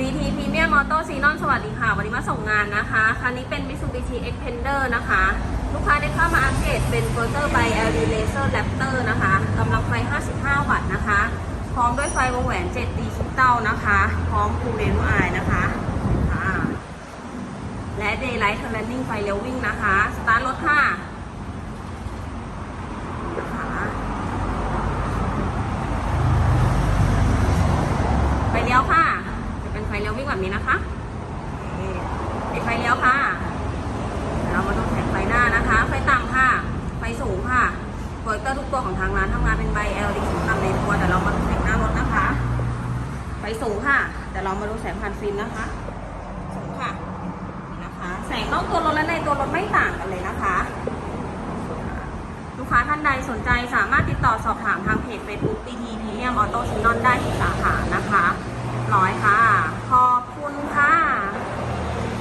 BT Premium Auto Xenon สวัสดีค่ะ วันนี้มาส่งงานนะคะ คันนี้เป็น Mitsubishi Xpander นะคะ ลูกค้าได้เข้ามาอัปเกรดเป็น f i r t e r by LED Laser Raptor นะคะกำลังไฟ 55 วัตต์นะคะ พร้อมด้วยไฟวงแหวน 7D ดิจิตอลนะคะ พร้อม Full Rain Eye นะคะและ Daylight Turning ไฟเลี้ยววิ่งนะคะ สตาร์ทรถค่ะไฟเลี้ยวค่ะ ไฟเลี้ยววิ่งแบบนี้นะคะปิดไฟเลี้ยวค่ะ เรามาดูแสงไฟหน้านะคะ ไฟต่ำค่ะ ไฟสูงค่ะโปรเจคเตอร์ทุกตัวของทางร้านทำงานเป็นใบ LED สีดำในตัวแต่เรามาดูแสงหน้ารถนะคะ ไฟสูงค่ะ แต่เรามาดูแสงผ่านฟิล์มนะคะ สูงค่ะนะคะ แสงนอกตัวรถและในตัวรถไม่ต่างกันเลยนะคะ ลูกค้าท่านใดสนใจสามารถติดต่อสอบถามทางเพจ Facebook BT Premium Auto Xenon ได้ที่สาขานะคะ